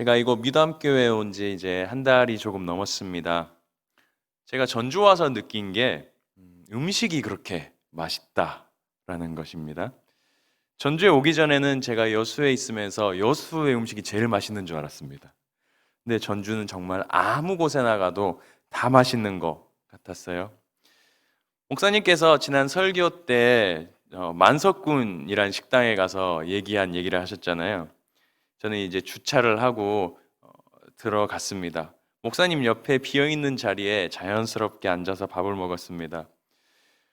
제가 이거 미담교회에 온 지 이제 한 달이 조금 넘었습니다. 제가 전주 와서 느낀 게 음, 음식이 그렇게 맛있다라는 것입니다. 전주에 오기 전에는 제가 여수에 있으면서 여수의 음식이 제일 맛있는 줄 알았습니다. 근데 전주는 정말 아무 곳에 나가도 다 맛있는 것 같았어요. 목사님께서 지난 설교 때 어, 만석군이란 식당에 가서 얘기한 얘기를 하셨잖아요. 저는 이제 주차를 하고 어, 들어갔습니다. 목사님 옆에 비어 있는 자리에 자연스럽게 앉아서 밥을 먹었습니다.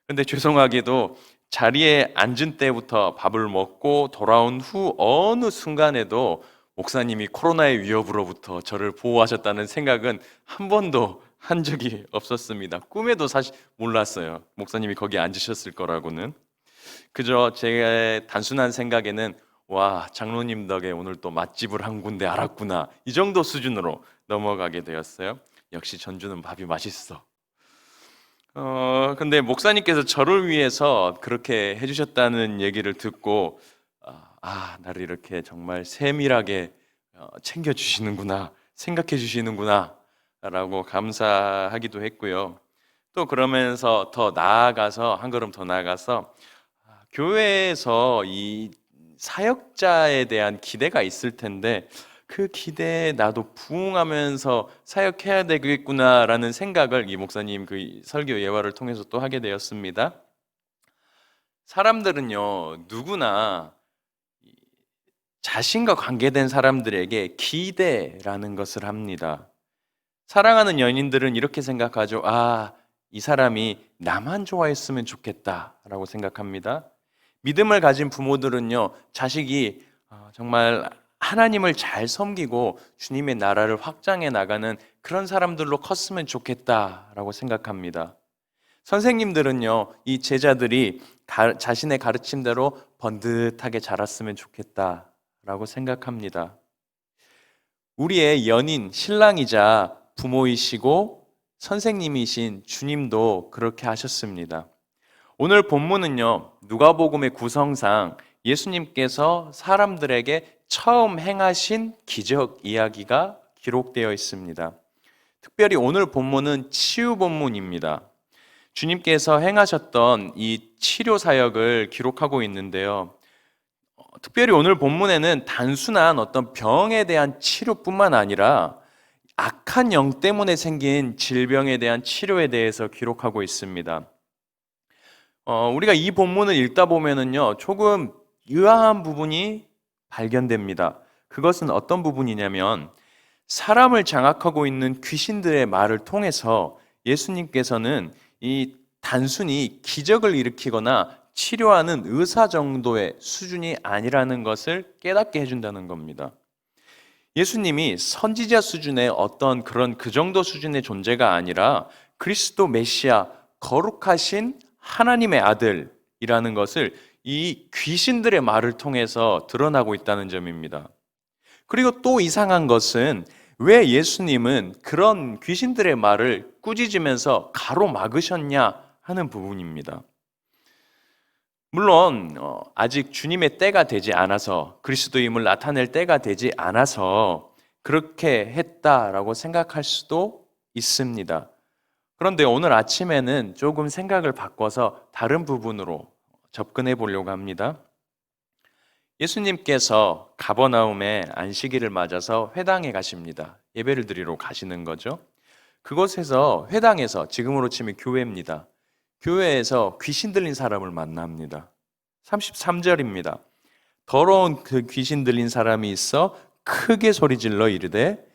근데 죄송하게도 자리에 앉은 때부터 밥을 먹고 돌아온 후 어느 순간에도 목사님이 코로나의 위협으로부터 저를 보호하셨다는 생각은 한 번도 한 적이 없었습니다. 꿈에도 사실 몰랐어요. 목사님이 거기 앉으셨을 거라고는. 그저 제 단순한 생각에는 와, 장로님 덕에 오늘 또 맛집을 한 군데 알았구나. 이 정도 수준으로 넘어가게 되었어요. 역시 전주는 밥이 맛있어. 어, 근데 목사님께서 저를 위해서 그렇게 해주셨다는 얘기를 듣고, 아, 아, 나를 이렇게 정말 세밀하게 어, 챙겨주시는구나, 생각해 주시는구나, 라고 감사하기도 했고요. 또 그러면서 더 나아가서, 한 걸음 더 나아가서, 아, 교회에서 이 사역자에 대한 기대가 있을 텐데 그 기대에 나도 부응하면서 사역해야 되겠구나라는 생각을 이 목사님 그 설교 예화를 통해서 또 하게 되었습니다. 사람들은요 누구나 자신과 관계된 사람들에게 기대라는 것을 합니다. 사랑하는 연인들은 이렇게 생각하죠. 아, 이 사람이 나만 좋아했으면 좋겠다라고 생각합니다. 믿음을 가진 부모들은요, 자식이 어, 정말 하나님을 잘 섬기고 주님의 나라를 확장해 나가는 그런 사람들로 컸으면 좋겠다라고 생각합니다. 선생님들은요, 이 제자들이 가, 자신의 가르침대로 번듯하게 자랐으면 좋겠다라고 생각합니다. 우리의 연인, 신랑이자 부모이시고 선생님이신 주님도 그렇게 하셨습니다. 오늘 본문은요, 누가복음의 구성상 예수님께서 사람들에게 처음 행하신 기적 이야기가 기록되어 있습니다. 특별히 오늘 본문은 치유 본문입니다. 주님께서 행하셨던 이 치료 사역을 기록하고 있는데요. 어, 특별히 오늘 본문에는 단순한 어떤 병에 대한 치료뿐만 아니라 악한 영 때문에 생긴 질병에 대한 치료에 대해서 기록하고 있습니다. 어, 우리가 이 본문을 읽다 보면은요, 조금 의아한 부분이 발견됩니다. 그것은 어떤 부분이냐면, 사람을 장악하고 있는 귀신들의 말을 통해서 예수님께서는 이 단순히 기적을 일으키거나 치료하는 의사 정도의 수준이 아니라는 것을 깨닫게 해준다는 겁니다. 예수님이 선지자 수준의 어떤 그런 그 정도 수준의 존재가 아니라 그리스도 메시아 거룩하신 하나님의 아들이라는 것을 이 귀신들의 말을 통해서 드러나고 있다는 점입니다. 그리고 또 이상한 것은 왜 예수님은 그런 귀신들의 말을 꾸짖으면서 가로막으셨냐 하는 부분입니다. 물론 어, 아직 주님의 때가 되지 않아서 그리스도임을 나타낼 때가 되지 않아서 그렇게 했다라고 생각할 수도 있습니다. 그런데 오늘 아침에는 조금 생각을 바꿔서 다른 부분으로 접근해 보려고 합니다. 예수님께서 가버나움에 안식일을 맞아서 회당에 가십니다. 예배를 드리러 가시는 거죠. 그곳에서 회당에서 지금으로 치면 교회입니다. 교회에서 귀신 들린 사람을 만납니다. 33절입니다. 더러운 그 귀신 들린 사람이 있어 크게 소리질러 이르되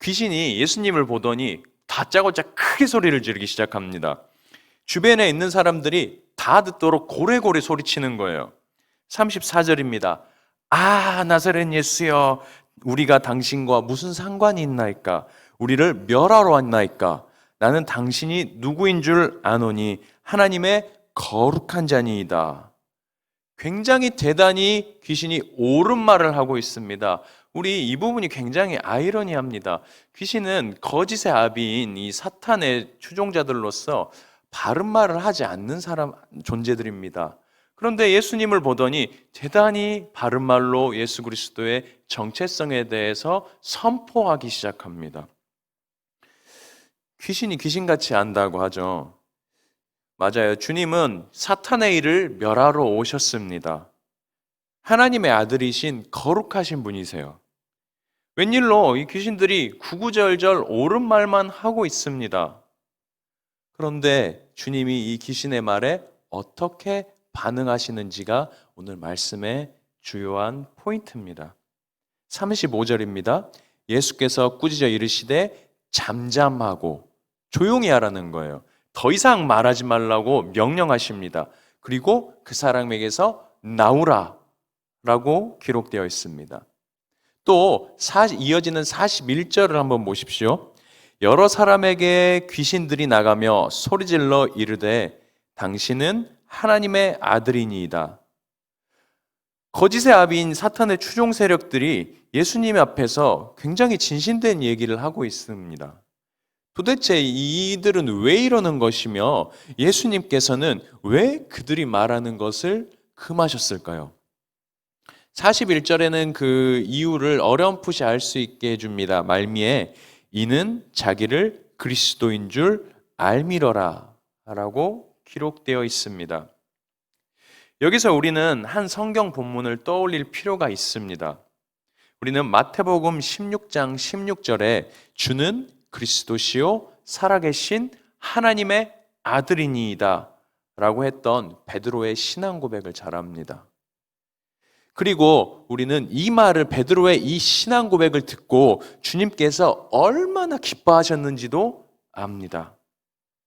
귀신이 예수님을 보더니 다짜고짜 크게 소리를 지르기 시작합니다. 주변에 있는 사람들이 다 듣도록 고래고래 소리치는 거예요. 34절입니다. 아, 나사렛 예수여, 우리가 당신과 무슨 상관이 있나이까? 우리를 멸하러 왔나이까? 나는 당신이 누구인 줄 아노니 하나님의 거룩한 자니이다. 굉장히 대단히 귀신이 옳은 말을 하고 있습니다. 우리 이 부분이 굉장히 아이러니합니다. 귀신은 거짓의 아비인 이 사탄의 추종자들로서 바른 말을 하지 않는 사람 존재들입니다. 그런데 예수님을 보더니 대단히 바른 말로 예수 그리스도의 정체성에 대해서 선포하기 시작합니다. 귀신이 귀신같이 안다고 하죠. 맞아요. 주님은 사탄의 일을 멸하러 오셨습니다. 하나님의 아들이신 거룩하신 분이세요. 웬일로 이 귀신들이 구구절절 옳은 말만 하고 있습니다. 그런데 주님이 이 귀신의 말에 어떻게 반응하시는지가 오늘 말씀의 주요한 포인트입니다. 35절입니다. 예수께서 꾸짖어 이르시되 잠잠하고 조용히 하라는 거예요. 더 이상 말하지 말라고 명령하십니다. 그리고 그 사람에게서 나오라 라고 기록되어 있습니다. 또 이어지는 41절을 한번 보십시오. 여러 사람에게 귀신들이 나가며 소리질러 이르되 당신은 하나님의 아들이니이다. 거짓의 아비인 사탄의 추종 세력들이 예수님 앞에서 굉장히 진신된 얘기를 하고 있습니다. 도대체 이들은 왜 이러는 것이며 예수님께서는 왜 그들이 말하는 것을 금하셨을까요? 41절에는 그 이유를 어렴풋이 알 수 있게 해줍니다. 말미에 이는 자기를 그리스도인 줄 알미러라 라고 기록되어 있습니다. 여기서 우리는 한 성경 본문을 떠올릴 필요가 있습니다. 우리는 마태복음 16장 16절에 주는 그리스도시요 살아계신 하나님의 아들이니이다 라고 했던 베드로의 신앙 고백을 잘 압니다. 그리고 우리는 이 말을 베드로의 이 신앙 고백을 듣고 주님께서 얼마나 기뻐하셨는지도 압니다.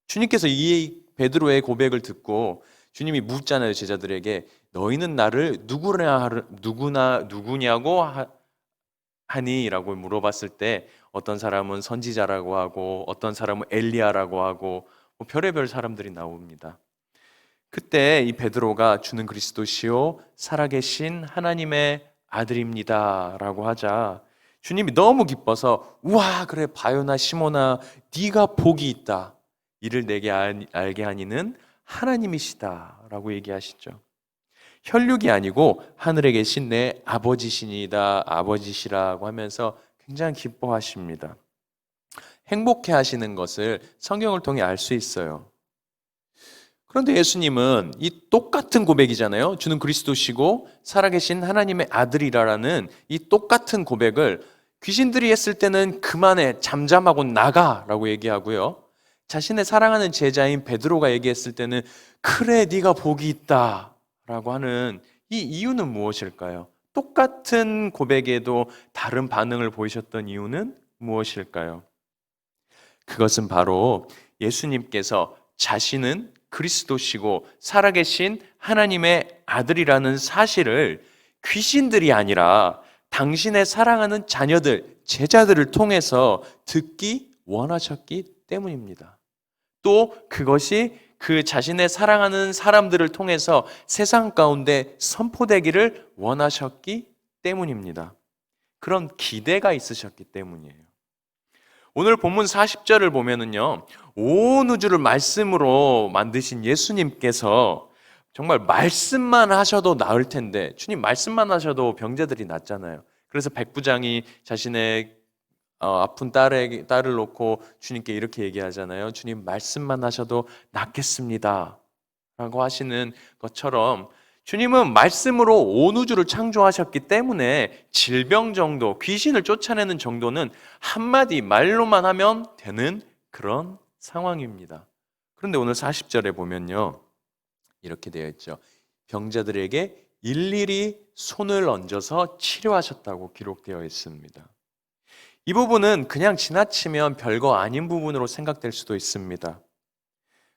주님께서 이 베드로의 고백을 듣고 주님이 묻잖아요 제자들에게 너희는 나를 누구냐 누구나 누구냐고 하니라고 물어봤을 때 어떤 사람은 선지자라고 하고 어떤 사람은 엘리야라고 하고 뭐 별의별 사람들이 나옵니다. 그때 이 베드로가 주는 그리스도시요 살아계신 하나님의 아들입니다라고 하자 주님이 너무 기뻐서 우와 그래 바요나 시모나 네가 복이 있다 이를 내게 알게 하니는 하나님이시다라고 얘기하시죠. 혈육이 아니고 하늘에 계신 내 아버지시니다 아버지시라고 하면서 굉장히 기뻐하십니다. 행복해 하시는 것을 성경을 통해 알 수 있어요. 그런데 예수님은 이 똑같은 고백이잖아요. 주는 그리스도시고 살아계신 하나님의 아들이라는 이 똑같은 고백을 귀신들이 했을 때는 그만해 잠잠하고 나가라고 얘기하고요. 자신의 사랑하는 제자인 베드로가 얘기했을 때는 그래 네가 복이 있다라고 하는 이 이유는 무엇일까요? 똑같은 고백에도 다른 반응을 보이셨던 이유는 무엇일까요? 그것은 바로 예수님께서 자신은 그리스도시고 살아계신 하나님의 아들이라는 사실을 귀신들이 아니라 당신의 사랑하는 자녀들, 제자들을 통해서 듣기 원하셨기 때문입니다. 또 그것이 그 자신의 사랑하는 사람들을 통해서 세상 가운데 선포되기를 원하셨기 때문입니다. 그런 기대가 있으셨기 때문이에요. 오늘 본문 40절을 보면은요, 온 우주를 말씀으로 만드신 예수님께서 정말 말씀만 하셔도 나을 텐데, 주님 말씀만 하셔도 병자들이 낫잖아요. 그래서 백부장이 자신의 어, 아픈 딸에, 딸을 놓고 주님께 이렇게 얘기하잖아요. 주님 말씀만 하셔도 낫겠습니다. 라고 하시는 것처럼 주님은 말씀으로 온 우주를 창조하셨기 때문에 질병 정도, 귀신을 쫓아내는 정도는 한마디 말로만 하면 되는 그런 상황입니다. 그런데 오늘 40절에 보면요. 이렇게 되어 있죠. 병자들에게 일일이 손을 얹어서 치료하셨다고 기록되어 있습니다. 이 부분은 그냥 지나치면 별거 아닌 부분으로 생각될 수도 있습니다.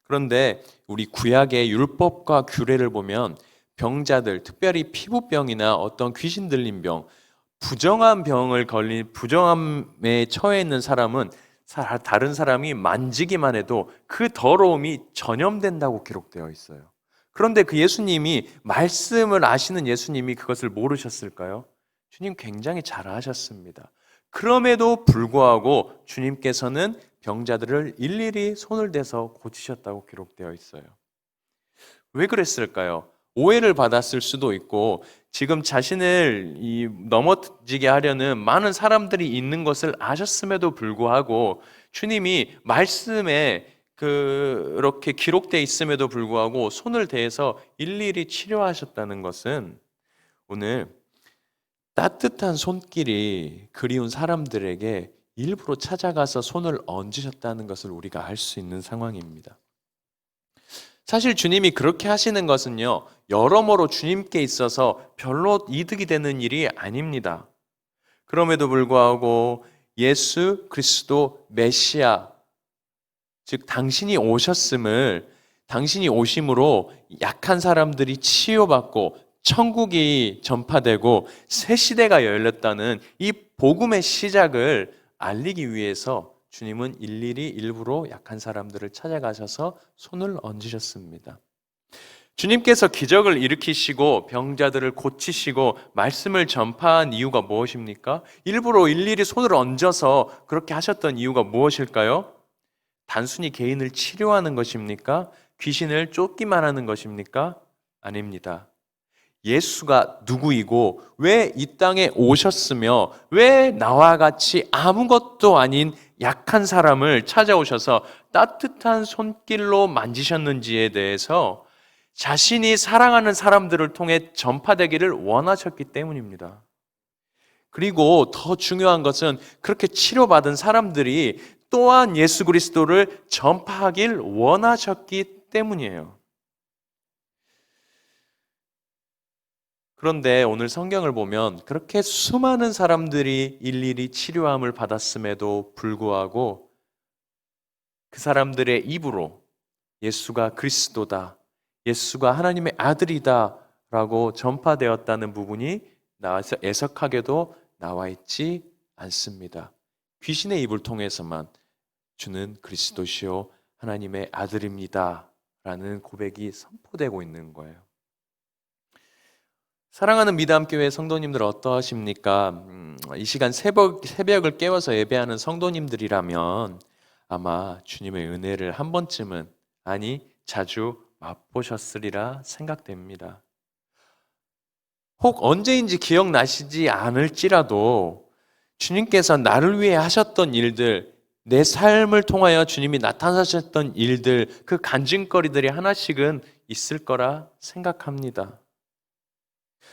그런데 우리 구약의 율법과 규례를 보면 병자들, 특별히 피부병이나 어떤 귀신 들린 병, 부정한 병을 걸린 부정함에 처해 있는 사람은 다른 사람이 만지기만 해도 그 더러움이 전염된다고 기록되어 있어요. 그런데 그 예수님이 말씀을 아시는 예수님이 그것을 모르셨을까요? 주님 굉장히 잘 아셨습니다. 그럼에도 불구하고 주님께서는 병자들을 일일이 손을 대서 고치셨다고 기록되어 있어요. 왜 그랬을까요? 오해를 받았을 수도 있고 지금 자신을 이 넘어지게 하려는 많은 사람들이 있는 것을 아셨음에도 불구하고 주님이 말씀에 그렇게 기록돼 있음에도 불구하고 손을 대해서 일일이 치료하셨다는 것은 오늘 따뜻한 손길이 그리운 사람들에게 일부러 찾아가서 손을 얹으셨다는 것을 우리가 알 수 있는 상황입니다. 사실 주님이 그렇게 하시는 것은요, 여러모로 주님께 있어서 별로 이득이 되는 일이 아닙니다. 그럼에도 불구하고 예수 그리스도 메시아, 즉 당신이 오셨음을 당신이 오심으로 약한 사람들이 치유받고 천국이 전파되고 새 시대가 열렸다는 이 복음의 시작을 알리기 위해서 주님은 일일이 일부러 약한 사람들을 찾아가셔서 손을 얹으셨습니다. 주님께서 기적을 일으키시고 병자들을 고치시고 말씀을 전파한 이유가 무엇입니까? 일부러 일일이 손을 얹어서 그렇게 하셨던 이유가 무엇일까요? 단순히 개인을 치료하는 것입니까? 귀신을 쫓기만 하는 것입니까? 아닙니다. 예수가 누구이고 왜 이 땅에 오셨으며 왜 나와 같이 아무것도 아닌 약한 사람을 찾아오셔서 따뜻한 손길로 만지셨는지에 대해서 자신이 사랑하는 사람들을 통해 전파되기를 원하셨기 때문입니다. 그리고 더 중요한 것은 그렇게 치료받은 사람들이 또한 예수 그리스도를 전파하길 원하셨기 때문이에요. 그런데 오늘 성경을 보면 그렇게 수많은 사람들이 일일이 치료함을 받았음에도 불구하고 그 사람들의 입으로 예수가 그리스도다, 예수가 하나님의 아들이다 라고 전파되었다는 부분이 나와서 애석하게도 나와 있지 않습니다. 귀신의 입을 통해서만 주는 그리스도시요 하나님의 아들입니다 라는 고백이 선포되고 있는 거예요. 사랑하는 미담교회 성도님들 어떠하십니까? 음, 이 시간 새벽, 새벽을 깨워서 예배하는 성도님들이라면 아마 주님의 은혜를 한 번쯤은, 아니, 자주 맛보셨으리라 생각됩니다. 혹 언제인지 기억나시지 않을지라도 주님께서 나를 위해 하셨던 일들, 내 삶을 통하여 주님이 나타나셨던 일들, 그 간증거리들이 하나씩은 있을 거라 생각합니다.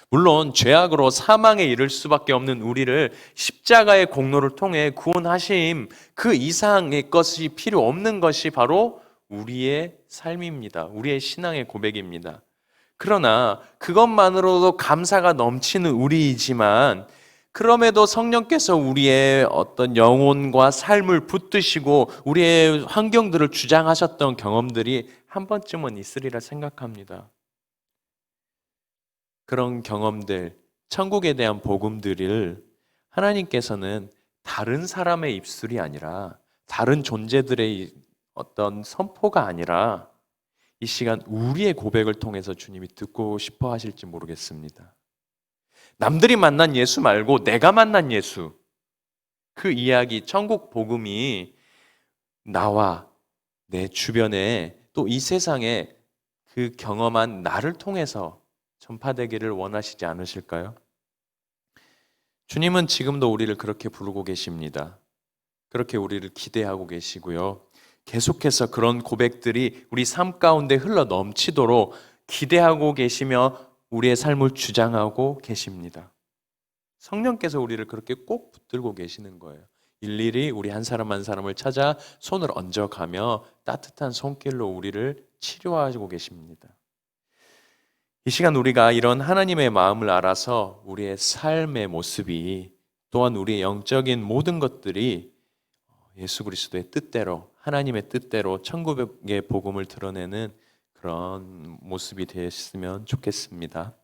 물론 죄악으로 사망에 이를 수밖에 없는 우리를 십자가의 공로를 통해 구원하심 그 이상의 것이 필요 없는 것이 바로 우리의 삶입니다. 우리의 신앙의 고백입니다. 그러나 그것만으로도 감사가 넘치는 우리이지만 그럼에도 성령께서 우리의 어떤 영혼과 삶을 붙드시고 우리의 환경들을 주장하셨던 경험들이 한 번쯤은 있으리라 생각합니다. 그런 경험들, 천국에 대한 복음들을 하나님께서는 다른 사람의 입술이 아니라 다른 존재들의 어떤 선포가 아니라 이 시간 우리의 고백을 통해서 주님이 듣고 싶어 하실지 모르겠습니다. 남들이 만난 예수 말고 내가 만난 예수. 그 이야기, 천국 복음이 나와 내 주변에 또 이 세상에 그 경험한 나를 통해서 전파되기를 원하시지 않으실까요? 주님은 지금도 우리를 그렇게 부르고 계십니다. 그렇게 우리를 기대하고 계시고요. 계속해서 그런 고백들이 우리 삶 가운데 흘러 넘치도록 기대하고 계시며 우리의 삶을 주장하고 계십니다. 성령께서 우리를 그렇게 꼭 붙들고 계시는 거예요. 일일이 우리 한 사람 한 사람을 찾아 손을 얹어가며 따뜻한 손길로 우리를 치료하고 계십니다. 이 시간 우리가 이런 하나님의 마음을 알아서 우리의 삶의 모습이 또한 우리의 영적인 모든 것들이 예수 그리스도의 뜻대로 하나님의 뜻대로 천국의 복음을 드러내는 그런 모습이 되었으면 좋겠습니다.